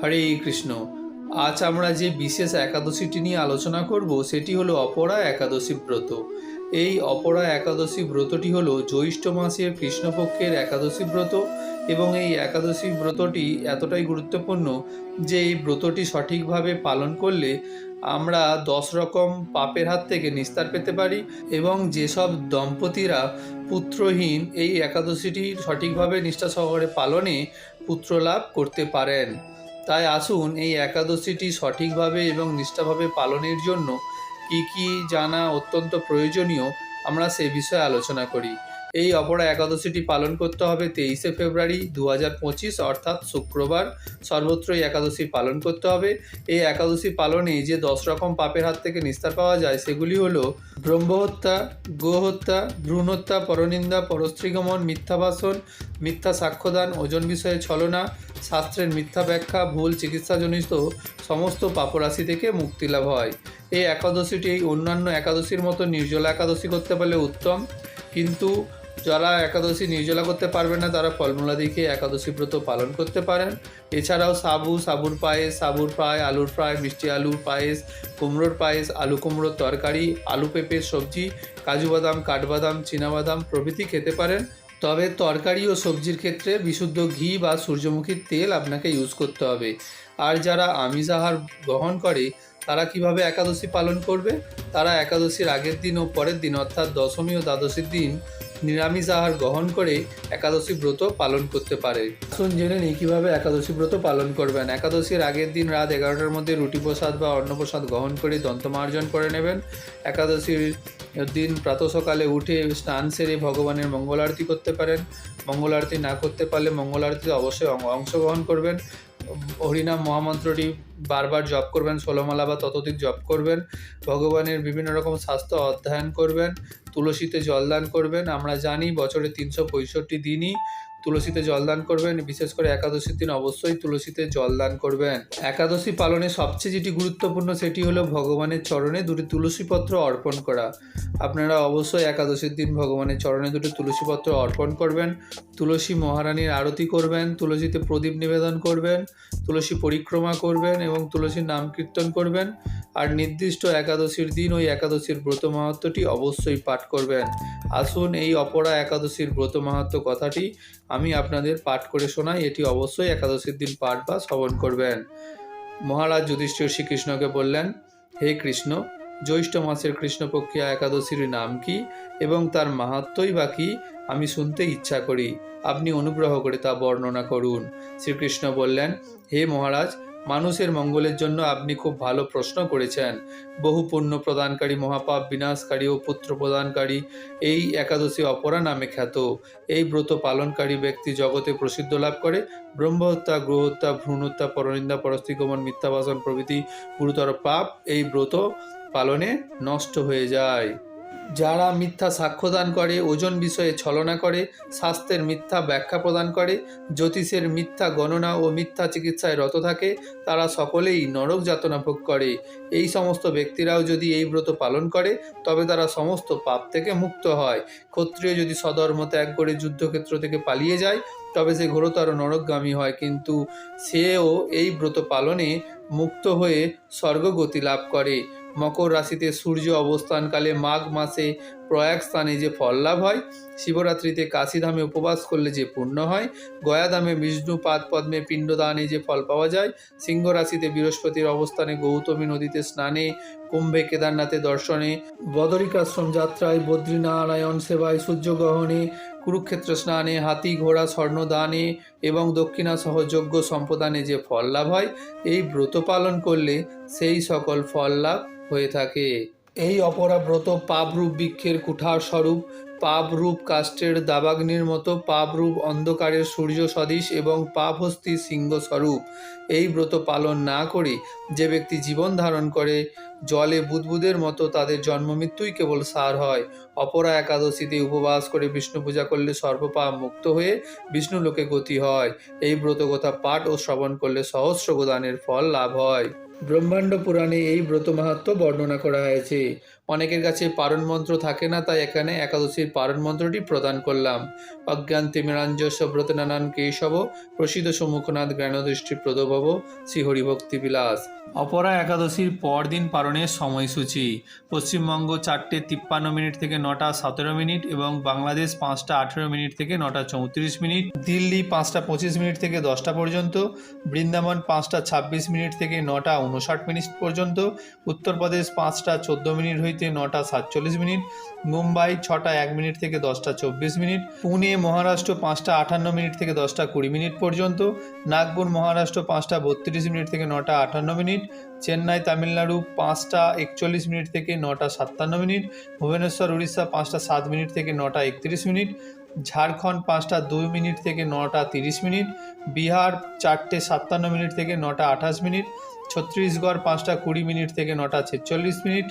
হরে কৃষ্ণ। আজ আমরা যে বিশেষ একাদশীটি নিয়ে আলোচনা করব, সেটি হলো অপরা একাদশী ব্রত। এই অপরা একাদশী ব্রতটি হলো জ্যৈষ্ঠ মাসের কৃষ্ণপক্ষের একাদশী ব্রত এবং এই একাদশী ব্রতটি এতটাই গুরুত্বপূর্ণ যে এই ব্রতটি সঠিকভাবে পালন করলে আমরা দশ রকম পাপের হাত থেকে নিস্তার পেতে পারি এবং যেসব দম্পতিরা পুত্রহীন এই একাদশীটি সঠিকভাবে নিষ্ঠা সহকারে পালনে পুত্র লাভ করতে পারেন। তাই আসুন এই একাদশীটি সঠিকভাবে এবং নিষ্ঠাভাবে পালনের জন্য কি কি জানা অত্যন্ত প্রয়োজনীয় আমরা সে বিষয়ে আলোচনা করি। এই অপরা একাদশীটি পালন করতে হবে তেইশে ফেব্রুয়ারি দু হাজার পঁচিশ, অর্থাৎ শুক্রবার। সর্বত্রই একাদশী পালন করতে হবে। এই একাদশী পালনে যে দশ রকম পাপের হাত থেকে নিস্তার পাওয়া যায়, সেগুলি হলো ব্রহ্মহত্যা, গোহত্যা, ভ্রূণহত্যা, পরনিন্দা, পরস্ত্রীগমন মিথ্যাভাষণ মিথ্যা সাক্ষ্যদান, ওজন বিষয়ে ছলনা, শাস্ত্রের মিথ্যা ব্যাখ্যা, ভুল চিকিৎসাজনিত সমস্ত পাপরাশি থেকে মুক্তি লাভ হয়। এই একাদশীটি অন্যান্য একাদশীর মতো নির্জলা একাদশী করতে পারলে উত্তম। কিন্তু যারা একাদশী নির্জলা করতে পারবে না, তারা ফলমূলা দেখে একাদশী ব্রত পালন করতে পারেন। এছাড়াও সাবু, সাবুর পায়েস, সাবুর ফ্রাই, আলুর ফ্রাই, মিষ্টি আলুর পায়েস, কুমড়োর পায়েস, আলু কুমড়োর তরকারি, আলু পেঁপের সবজি, কাজু বাদাম, কাঠবাদাম, চীনাবাদাম প্রভৃতি খেতে পারেন। তবে তরকারি ও সবজির ক্ষেত্রে বিশুদ্ধ ঘি বা সূর্যমুখীর তেল আপনাকে ইউজ করতে হবে। আর যারা আমিষ আহার গ্রহণ করে, তারা কীভাবে একাদশী পালন করবে? তারা একাদশীর আগের দিন ও পরের দিন, অর্থাৎ দশমী ও দ্বাদশীর দিন, নিরামিষ আহার গ্রহণ করে একাদশী ব্রত পালন করতে পারে। আসুন জেনে নিই কীভাবে একাদশী ব্রত পালন করবেন। একাদশীর আগের দিন রাত এগারোটার মধ্যে রুটি প্রসাদ বা অন্নপ্রসাদ গ্রহণ করে দন্তমার্জন করে নেবেন। একাদশীর দিন প্রাতঃ সকালে উঠে স্নান সেরে ভগবানের মঙ্গল আরতি করতে পারেন। মঙ্গল আরতি না করতে পারলে মঙ্গল আরতিতে অবশ্যই অংশগ্রহণ করবেন। হরিনাম মহামন্ত্রটি বারবার জপ করবেন, ষোলোমালা বা ততোধিক জপ করবেন, ভগবানের বিভিন্ন রকম স্বাস্থ্য অধ্যয়ন করবেন, তুলসীতে জলদান করবেন। আমরা জানি বছরে তিনশো পঁয়ষট্টি দিনই তুলসীতে জলদান করবেন, বিশেষ করে একাদশীর দিন অবশ্যই তুলসীতে জলদান করবেন। একাদশী পালনে সবচেয়ে যেটি গুরুত্বপূর্ণ সেটি হলো ভগবানের চরণে দুটি তুলসীপত্র অর্পণ করা। আপনারা অবশ্যই একাদশীর দিন ভগবানের চরণে দুটো তুলসীপত্র অর্পণ করবেন, তুলসী মহারানীর আরতি করবেন, তুলসীতে প্রদীপ নিবেদন করবেন, তুলসী পরিক্রমা করবেন এবং তুলসীর নাম কীর্তন করবেন। আর নির্দিষ্ট একাদশীর দিন ওই একাদশীর ব্রত মাহাত্মটি অবশ্যই পাঠ করবেন। আসুন এই অপরা একাদশীর ব্রত মাহাত্ম কথাটি আমি আপনাদের পাঠ করে শোনাই। এটি অবশ্যই একাদশীর দিন পাঠ বা শ্রবণ করবেন। মহারাজ যুধিষ্ঠির শ্রীকৃষ্ণকে বললেন, হে কৃষ্ণ, জ্যৈষ্ঠ মাসের কৃষ্ণপক্ষিয়া একাদশীর নাম কি এবং তার মাহাত্মই বা কি আমি শুনতে ইচ্ছা করি। আপনি অনুগ্রহ করে তা বর্ণনা করুন। শ্রীকৃষ্ণ বললেন, হে মহারাজ মানুষের মঙ্গলের জন্য আপনি খুব ভালো প্রশ্ন করেছেন। বহু পুণ্য প্রদানকারী মহাপাপ বিনাশকারী ও পুত্র প্রদানকারী এই একাদশী অপরা নামে খ্যাত। এই ব্রত পালনকারী ব্যক্তি জগতে প্রসিদ্ধ লাভ করে। ব্রহ্মহত্যা গ্রহত্যা ভ্রূণহত্যা, পরনিন্দা, পরস্তিগমন, মিথ্যাবাসন প্রভৃতি গুরুতর পাপ এই ব্রত পালনে নষ্ট হয়ে যায়। যারা মিথ্যা সাক্ষ্যদান করে, ওজন বিষয়ে ছলনা করে, স্বাস্থ্যের মিথ্যা ব্যাখ্যা প্রদান করে, জ্যোতিষের মিথ্যা গণনা ও মিথ্যা চিকিৎসায় রত থাকে, তারা সকলেই নরক যাতনা ভোগ করে। এই সমস্ত ব্যক্তিরাও যদি এই ব্রত পালন করে, তবে তারা সমস্ত পাপ থেকে মুক্ত হয়। ক্ষত্রিয় যদি সধর্ম ত্যাগ করে যুদ্ধক্ষেত্র থেকে পালিয়ে যায়, তবে সে ঘোরতর নরকগামী হয়। কিন্তু সেও এই ব্রত পালনে মুক্ত হয়ে স্বর্গগতি লাভ করে। মকর রাশিতে সূর্য অবস্থানকালে মাঘ মাসে প্রয়াগ স্থানে যে ফল লাভ হয়, শিবরাত্রিতে কাশীধামে উপবাস করলে যে পুণ্য হয় গয়াধামে বিষ্ণু পাদ পদ্মে পিণ্ডদানে যে ফল পাওয়া যায়, সিংহ রাশিতে বৃহস্পতির অবস্থানে গৌতমী নদীতে স্নানে, কুম্ভে কেদারনাথে দর্শনে, বদরিকাশ্রম যাত্রায় বদ্রীনারায়ণ সেবায় সূর্যগ্রহণে কুরুক্ষেত্র স্নানে, হাতি ঘোড়া, স্বর্ণদানে এবং দক্ষিণা সহ যোগ্য সম্প্রদানে যে ফল লাভ হয়, এই ব্রত পালন করলে সেই সকল ফল লাভ হয়ে থাকে। এই অপরা ব্রত পাপরূপ বৃক্ষের কুঠার স্বরূপ পাপরূপ কাষ্টের দাবাগ্নির মতো পাপরূপ অন্ধকারের সূর্য সদৃশ এবং পাপহস্তি সিংহ স্বরূপ এই ব্রত পালন না করে যে ব্যক্তি জীবন ধারণ করে, জলে বুদবুদের মতো তাদের জন্মমৃত্যুই কেবল সার হয়। অপরা একাদশীতে উপবাস করে বিষ্ণু পূজা করলে সর্বপাপ মুক্ত হয়ে বিষ্ণু লোকে গতি হয়। এই ব্রতকথা পাঠ ও শ্রবণ করলে সহস্র গোদানের ফল লাভ হয়। ব্রহ্মাণ্ড পুরাণে এই ব্রত মাহাত্ম বর্ণনা করা হয়েছে। অনেকের কাছে পারণ মন্ত্র থাকে না, তাই এখানে একাদশীর পারণ মন্ত্রটি প্রদান করলাম। অজ্ঞান তিমিরাঞ্জস্ব ব্রত নানান কেশব, প্রসিদ্ধ সম্মুখনাথ জ্ঞানদৃষ্টি প্রদভব শ্রীহরি ভক্তি বিলাস। অপরা একাদশীর পরদিন পালনের সময়সূচি। পশ্চিমবঙ্গ চারটে তিপ্পান্ন মিনিট থেকে নটা সতেরো মিনিট এবং বাংলাদেশ পাঁচটা আঠেরো মিনিট থেকে নটা চৌত্রিশ মিনিট। দিল্লি পাঁচটা পঁচিশ মিনিট থেকে দশটা পর্যন্ত। বৃন্দাবন পাঁচটা ছাব্বিশ মিনিট থেকে নটা উনষাট মিনিট পর্যন্ত। উত্তরপ্রদেশ পাঁচটা চোদ্দ মিনিট হইতে নটা সাতচল্লিশ মিনিট, মুম্বাই ছটা এক মিনিট থেকে দশটা চব্বিশ মিনিট, পুনে, মহারাষ্ট্র পাঁচটা আটান্ন মিনিট থেকে দশটা কুড়ি মিনিট পর্যন্ত, নাগপুর, মহারাষ্ট্র পাঁচটা বত্রিশ মিনিট থেকে নটা আটান্ন মিনিট, চেন্নাই, তামিলনাড়ু পাঁচটা একচল্লিশ মিনিট থেকে নটা সাতান্ন মিনিট, ভুবনেশ্বর, উড়িষ্যা পাঁচটা সাত মিনিট থেকে নটা একত্রিশ মিনিট, ঝাড়খণ্ড পাঁচটা দুই মিনিট থেকে নটা তিরিশ মিনিট, বিহার চারটে সাতান্ন মিনিট থেকে নটা আঠাশ মিনিট ছত্তিশগড় পাঁচটা কুড়ি মিনিট থেকে নটা ছেচল্লিশ মিনিট,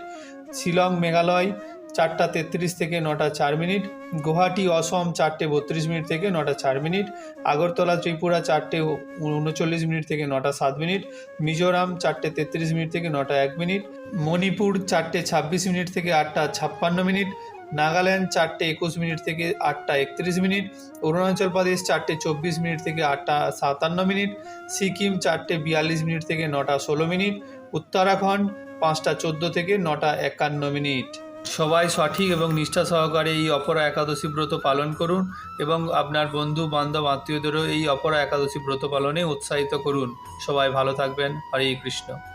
শিলং মেঘালয় চারটা তেত্রিশ থেকে নটা চার মিনিট, গুয়াহাটি, অসম চারটে বত্রিশ মিনিট থেকে নটা চার মিনিট, আগরতলা, ত্রিপুরা চারটে উনচল্লিশ মিনিট থেকে নটা সাত মিনিট, মিজোরাম চারটে তেত্রিশ মিনিট থেকে নটা এক মিনিট, মণিপুর চারটে ছাব্বিশ মিনিট থেকে আটটা ছাপ্পান্ন মিনিট নাগাল্যান্ড চারটে একুশ মিনিট থেকে আটটা একত্রিশ মিনিট, অরুণাচল প্রদেশ চারটে চব্বিশ মিনিট থেকে আটটা সাতান্ন মিনিট, সিকিম চারটে বিয়াল্লিশ মিনিট থেকে নটা ষোলো মিনিট, উত্তরাখণ্ড পাঁচটা চোদ্দ থেকে নটা একান্ন মিনিট। সবাই সঠিক এবং নিষ্ঠা সহকারে এই অপরা একাদশী ব্রত পালন করুন এবং আপনার বন্ধু, বান্ধব, আত্মীয়দেরও এই অপরা একাদশী ব্রত পালনে উৎসাহিত করুন। সবাই ভালো থাকবেন। হরে কৃষ্ণ।